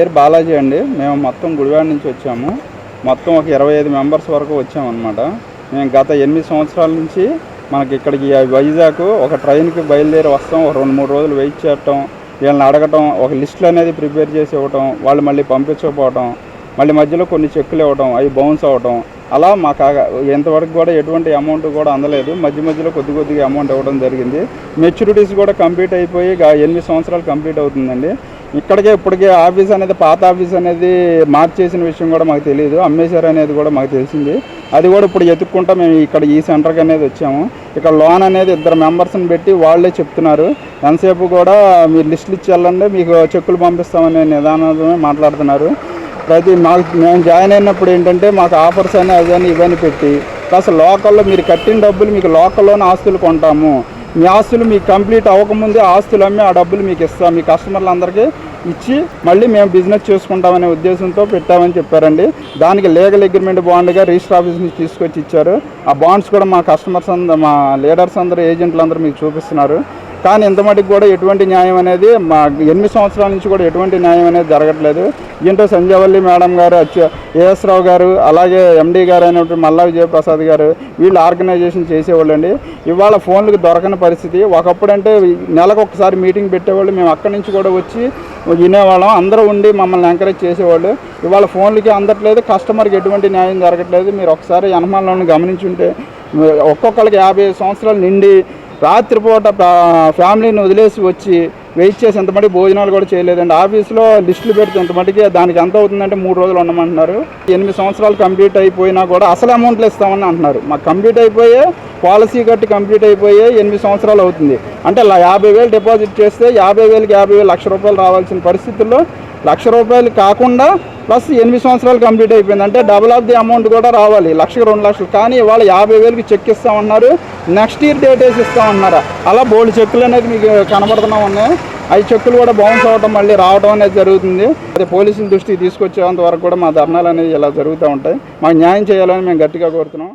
పేరు బాలాజీ అండి. మేము మొత్తం గుడివాడ నుంచి వచ్చాము. మొత్తం ఒక ఇరవై ఐదు మెంబర్స్ వరకు వచ్చామన్నమాట. మేము గత ఎనిమిది సంవత్సరాల నుంచి మనకి ఇక్కడికి వైజాగ్ ఒక ట్రైన్కి బయలుదేరి వస్తాం. ఒక రెండు మూడు రోజులు వెయిట్ చేయటం వీళ్ళని అడగటం ఒక లిస్టులు అనేది ప్రిపేర్ చేసి ఇవ్వటం వాళ్ళు మళ్ళీ పంపించకపోవటం మళ్ళీ మధ్యలో కొన్ని చెక్కులు ఇవ్వటం అవి బౌన్స్ అవ్వటం. అలా మాకు ఎంతవరకు కూడా ఎటువంటి అమౌంట్ కూడా అందలేదు. మధ్య మధ్యలో కొద్ది కొద్దిగా అమౌంట్ ఇవ్వడం జరిగింది. మెచ్యూరిటీస్ కూడా కంప్లీట్ అయిపోయి ఎనిమిది సంవత్సరాలు కంప్లీట్ అవుతుందండి. ఇక్కడికే ఇప్పటికే ఆఫీస్ అనేది పాత ఆఫీస్ అనేది మార్చేసిన విషయం కూడా మాకు తెలియదు అమ్మేశారు అనేది కూడా మాకు తెలిసింది. అది కూడా ఇప్పుడు ఎత్తుక్కుంటా మేము ఇక్కడ ఈ సెంటర్కి అనేది వచ్చాము. ఇక్కడ లోన్ అనేది ఇద్దరు మెంబర్స్ని పెట్టి వాళ్ళే చెప్తున్నారు. ఎంతసేపు కూడా మీరు లిస్టులు ఇచ్చి వెళ్ళండి మీకు చెక్కులు పంపిస్తామనే నిదానమే మాట్లాడుతున్నారు. ప్రతి మాకు మేము జాయిన్ అయినప్పుడు ఏంటంటే మాకు ఆఫర్స్ అని అదని ఇవన్నీ పెట్టి ప్లస్ లోకల్లో మీరు కట్టిన డబ్బులు మీకు లోకల్లోనే ఆస్తులు కొంటాము. మీ ఆస్తులు మీకు కంప్లీట్ అవ్వకముందే ఆస్తులు అమ్మి ఆ డబ్బులు మీకు ఇస్తాం. మీ కస్టమర్లందరికీ ఇచ్చి మళ్ళీ మేము బిజినెస్ చేసుకుంటామనే ఉద్దేశంతో పెట్టామని చెప్పారండి. దానికి లీగల్ అగ్రిమెంట్ బాండ్గా రిజిస్టర్ ఆఫీస్ నుంచి తీసుకొచ్చి ఇచ్చారు. ఆ బాండ్స్ కూడా మా కస్టమర్స్ అందరూ మా లీడర్స్ అందరూ ఏజెంట్లు అందరూ మీకు చూపిస్తున్నారు. కానీ ఇంత మటుకు కూడా ఎటువంటి న్యాయం అనేది మా ఎనిమిది సంవత్సరాల నుంచి కూడా ఎటువంటి న్యాయం అనేది జరగట్లేదు. దీంట్లో సంజయవల్లి మేడం గారు ఏఎస్ రావు గారు అలాగే ఎండీ గారు అయినటువంటి మల్లా విజయప్రసాద్ గారు వీళ్ళు ఆర్గనైజేషన్ చేసేవాళ్ళండి. ఇవాళ ఫోన్లకు దొరకని పరిస్థితి. ఒకప్పుడు అంటే నెలకు ఒకసారి మీటింగ్ పెట్టేవాళ్ళు. మేము అక్కడి నుంచి కూడా వచ్చి వినేవాళ్ళం. అందరూ ఉండి మమ్మల్ని ఎంకరేజ్ చేసేవాళ్ళు. ఇవాళ ఫోన్లకి అందట్లేదు. కస్టమర్కి ఎటువంటి న్యాయం జరగట్లేదు. మీరు ఒకసారి యనమాలను గమనించుంటే ఒక్కొక్కరికి యాభై సంవత్సరాలు నిండి రాత్రిపూట ఫ్యామిలీని వదిలేసి వచ్చి వెయిట్ చేసి ఎంతమటి భోజనాలు కూడా చేయలేదండి. ఆఫీస్లో లిస్టులు పెడితే ఎంతమటికి దానికి ఎంత అవుతుందంటే మూడు రోజులు ఉండమంటున్నారు. ఎనిమిది సంవత్సరాలు కంప్లీట్ అయిపోయినా కూడా అసలు అమౌంట్లు ఇస్తామని అంటున్నారు. మాకు కంప్లీట్ అయిపోయే పాలసీ కట్టి కంప్లీట్ అయిపోయే ఎనిమిది సంవత్సరాలు అవుతుంది. అంటే యాభై వేలు డిపాజిట్ చేస్తే యాభై వేలకి యాభై వేలు లక్ష రూపాయలు రావాల్సిన పరిస్థితుల్లో లక్ష రూపాయలు కాకుండా ప్లస్ ఎనిమిది సంవత్సరాలు కంప్లీట్ అయిపోయింది. అంటే డబుల్ ఆఫ్ ది అమౌంట్ కూడా రావాలి. లక్షకు రెండు లక్షలు. కానీ ఇవాళ యాభై వేలకి చెక్ ఇస్తామన్నారు. నెక్స్ట్ ఇయర్ డేట్ వేసి ఇస్తామన్నారు. అలా బోల్డ్ చెక్కులు అనేది మీకు కనబడుతున్నా ఉన్నాయి. అవి చెక్కులు కూడా బౌన్స్ అవ్వడం మళ్ళీ రావడం అనేది జరుగుతుంది. అదే పోలీసుల దృష్టికి తీసుకొచ్చేంత వరకు కూడా మా ధర్నాలు అనేది ఇలా జరుగుతూ ఉంటాయి. మాకు న్యాయం చేయాలని మేము గట్టిగా కోరుతున్నాం.